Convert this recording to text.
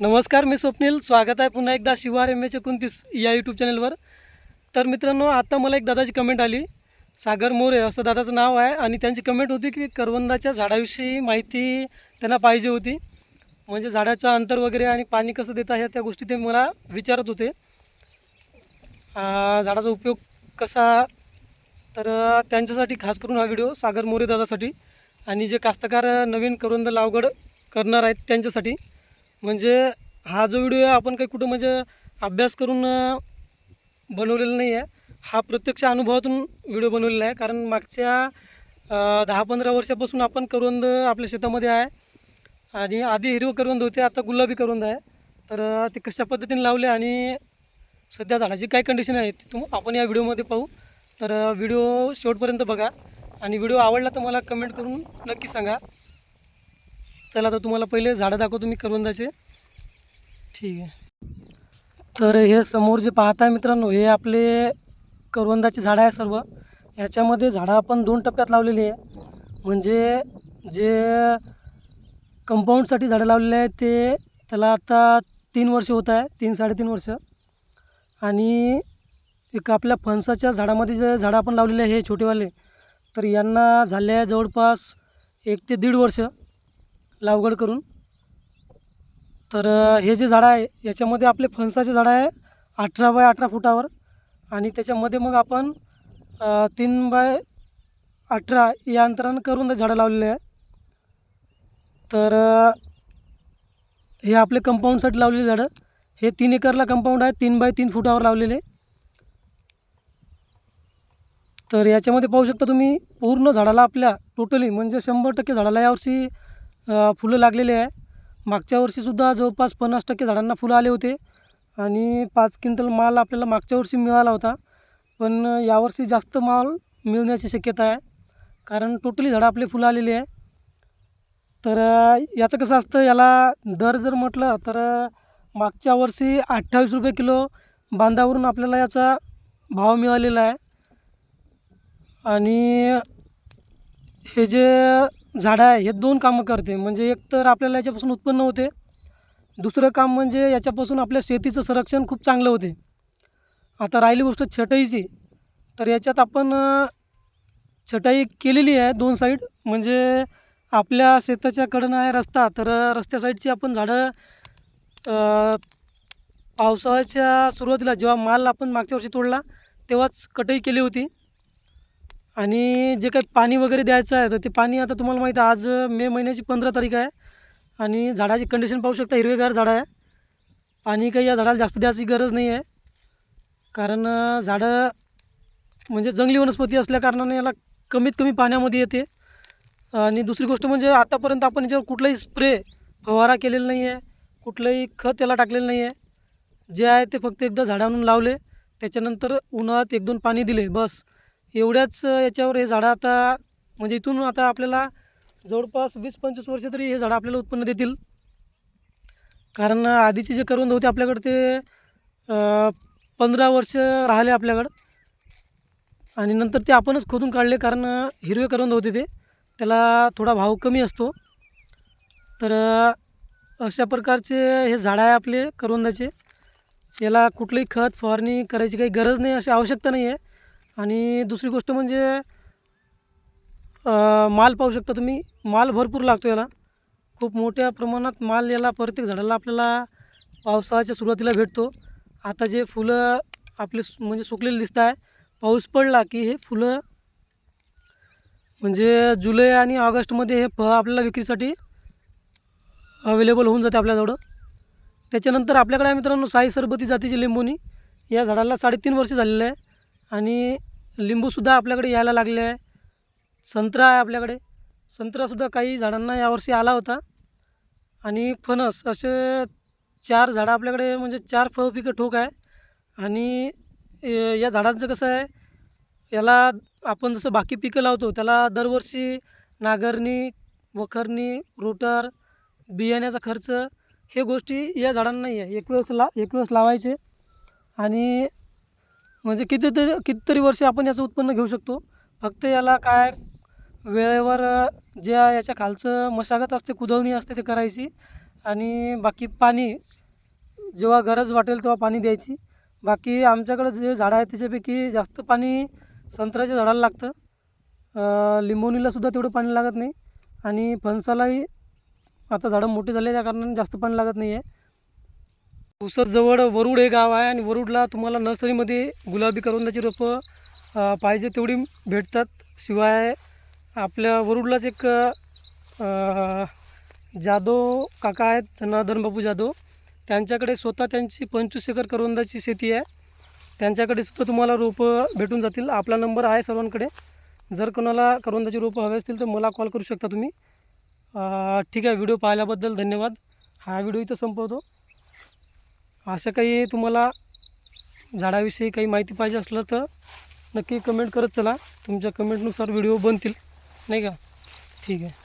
नमस्कार मी स्वप्नील. स्वागत आहे पुन्हा एकदा शिवार एम एच एकोणतीस या यूट्यूब चॅनलवर तर मित्रांनो आता मला एक दादाची कमेंट आली. सागर मोरे असं दादाचं नाव आहे आणि त्यांची कमेंट होती की करवंदाच्या झाडाविषयी माहिती त्यांना पाहिजे होती. म्हणजे झाडाचं अंतर वगैरे आणि पाणी कसं देता आहे त्या गोष्टी ते मला विचारत होते. झाडाचा उपयोग कसा? तर त्यांच्यासाठी खास करून हा व्हिडिओ सागर मोरे दादासाठी. आणि जे कास्तकार नवीन करवंद लावगड करणार आहेत त्यांच्यासाठी. म्हणजे हा जो व्हिडिओ आहे आपण काही कुठं म्हणजे अभ्यास करून बनवलेला नाही आहे हा प्रत्यक्ष अनुभवातून व्हिडिओ बनवलेला आहे. कारण मागच्या दहा पंधरा वर्षापासून आपण करवंद आपल्या शेतामध्ये आहे. आणि आधी हिरवं करवंद होते आता गुलाबी करवंद आहे. तर ते कशा पद्धतीने लावले आणि सध्या झाडाची काय कंडिशन आहे ती तुम आपण या व्हिडिओमध्ये पाहू. तर व्हिडिओ शेवटपर्यंत बघा. आणि व्हिडिओ आवडला तर मला कमेंट करून नक्की सांगा. चला तर तुम्हाला पहिले झाडं दाखवतो मी करवंदाचे. ठीक आहे. तर हे समोर जे पाहता मित्रांनो हे आपले करवंदाचे झाडं आहे सर्व. ह्याच्यामध्ये झाडं आपण दोन टप्प्यात लावलेली आहे. म्हणजे जे कंपाऊंडसाठी झाडं लावलेले आहे ते त्याला आता तीन वर्ष होत आहे तीन साडेतीन वर्ष. आणि एक आपल्या फणसाच्या झाडामध्ये जे झाडं आपण लावलेले आहे हे छोटेवाले तर यांना झाले आहे जवळपास एक ते दीड वर्ष. लावगड करून. तर हे जे झाडं आहे याच्यामध्ये आपले फणसाचे झाडं आहे अठरा बाय अठरा फुटावर. आणि त्याच्यामध्ये मग आपण तीन बाय अठरा या अंतरानं करून ते झाडं लावलेले आहे. तर हे आपले कंपाऊंडसाठी लावलेले झाडं. हे तीन एकरला कंपाऊंड आहे तीन बाय तीन फुटावर लावलेले. तर याच्यामध्ये पाहू शकता तुम्ही पूर्ण झाडाला आपल्या टोटली म्हणजे शंभर टक्के झाडाला यावर्षी फुलं लागलेले आहे. मागच्या वर्षीसुद्धा जवळपास पन्नास टक्के झाडांना फुलं आले होते आणि पाच क्विंटल माल आपल्याला मागच्या वर्षी मिळाला होता. पण यावर्षी जास्त माल मिळण्याची शक्यता आहे. कारण टोटली झाडं आपले फुलं आलेली आहे. तर याचं कसं असतं याला दर जर म्हटलं तर मागच्या वर्षी अठ्ठावीस रुपये किलो बांधावरून आपल्याला याचा भाव मिळालेला आहे. आणि हे जे झाडं आहे हे दोन कामं करते. म्हणजे एक तर आपल्याला याच्यापासून उत्पन्न होते. दुसरं काम म्हणजे याच्यापासून आपल्या शेतीचं संरक्षण खूप चांगलं होते. आता राहिली गोष्ट छटईची. तर याच्यात आपण छटाई केलेली आहे दोन साईड म्हणजे आपल्या शेताच्याकडनं आहे रस्ता. तर रस्त्या साईडची आपण झाडं पावसाळ्याच्या सुरुवातीला जेव्हा माल आपण मागच्या वर्षी तोडला तेव्हाच कटई केली होती. आणि जे काही पाणी वगैरे द्यायचं आहे तर ते पाणी आता तुम्हाला माहीत आहे आज मे महिन्याची पंधरा तारीख आहे. आणि झाडाची कंडिशन पाहू शकता हिरवेगार झाडं आहे. पाणी काही या झाडाला जास्त द्यायची गरज नाही आहे. कारण झाडं म्हणजे जंगली वनस्पती असल्याकारणाने याला कमीत कमी पाण्यामध्ये येते. आणि दुसरी गोष्ट म्हणजे आतापर्यंत आपण याच्यावर कुठलाही स्प्रे फवारा केलेला नाही आहे. कुठलंही खत याला टाकलेलं नाही आहे. जे आहे ते फक्त एकदा झाडं लावले. त्याच्यानंतर उन्हाळ्यात एक दोन पाणी दिले बस. एवढ्याच याच्यावर हे झाडं आता म्हणजे इथून आता आपल्याला जवळपास वीस पंचवीस वर्ष तरी हे झाडं आपल्याला उत्पन्न देतील. कारण आधीचे जे करवंद होते आपल्याकडे ते पंधरा वर्ष राहिले आपल्याकडं. आणि नंतर ते आपणच खोदून काढले कारण हिरवे करवंद होते ते. त्याला थोडा भाव कमी असतो. तर अशा प्रकारचे हे झाडं आहे आपले करवंदाचे याला कुठलंही खत फवारणी करायची काही गरज नाही अशी आवश्यकता नाही आहे आणि दुसरी गोष्ट म्हणजे माल पाहू शकता तुम्ही. माल भरपूर लागतो याला. खूप मोठ्या प्रमाणात माल याला प्रत्येक झाडाला आपल्याला पावसाळ्याच्या सुरुवातीला भेटतो. आता जे फुलं आपले सु- म्हणजे सुकलेले दिसत आहे पाऊस पडला की हे फुलं म्हणजे जुलै आणि ऑगस्टमध्ये हे फळ आपल्याला विक्रीसाठी अवेलेबल होऊन जाते आपल्याजवळ त्याच्यानंतर आपल्याकडे आहे मित्रांनो साई सरबती जातीची लिंबोनी या झाडाला साडेतीन वर्ष झालेलं आहे. आणि लिंबूसुद्धा आपल्याकडे यायला लागले आहे. संत्रा आहे आपल्याकडे. संत्रासुद्धा काही झाडांना यावर्षी आला होता. आणि फणस असे चार झाडं आपल्याकडे म्हणजे चार फळ पिकं ठोक आहे. आणि या झाडांचं कसं आहे याला आपण जसं बाकी पिकं लावतो त्याला दरवर्षी नांगरणी वखरणी रोटर बियाण्याचा खर्च हे गोष्टी या झाडांना नाही आहे एक वेळेस ला एक वेळेस लावायचे. आणि म्हणजे कितीतरी कितीतरी वर्ष आपण याचं उत्पन्न घेऊ शकतो. फक्त याला काय वेळेवर ज्या याच्या खालचं मशागत असते कुदळणी असते ते करायची. आणि बाकी पाणी जेव्हा गरज वाटेल तेव्हा पाणी द्यायची. बाकी आमच्याकडं जे झाडं आहेत त्याच्यापैकी जास्त पाणी संत्र्याच्या झाडाला लागतं. लिंबोणीलासुद्धा तेवढं पाणी लागत नाही. आणि फणसालाही आता झाडं मोठी झाले त्या कारणाने जास्त पाणी लागत नाही आहे पुसदजवळ वरुड हे गाव आहे आणि वरुडला तुम्हाला नर्सरीमध्ये गुलाबी करवंदाची रोपं पाहिजे तेवढी भेटतात. शिवाय आपल्या वरुडलाच एक जाधव काका आहेत जनार्दन बाबू जाधव. त्यांच्याकडे स्वतः त्यांची पंचवीस एकर करवंदाची शेती आहे. त्यांच्याकडे सुद्धा तुम्हाला रोपं भेटून जातील. आपला नंबर आहे सर्वांकडे. जर कोणाला करवंदाची रोपं हवे असतील तर मला कॉल करू शकता तुम्ही. ठीक आहे व्हिडिओ पाहिल्याबद्दल धन्यवाद. हा व्हिडिओ इथं संपवतो. असं काही तुम्हाला झाडाविषयी काही माहिती पाहिजे असलं तर नक्की कमेंट करत चला. तुमच्या कमेंटनुसार व्हिडिओ बनतील. नाही का? ठीक आहे.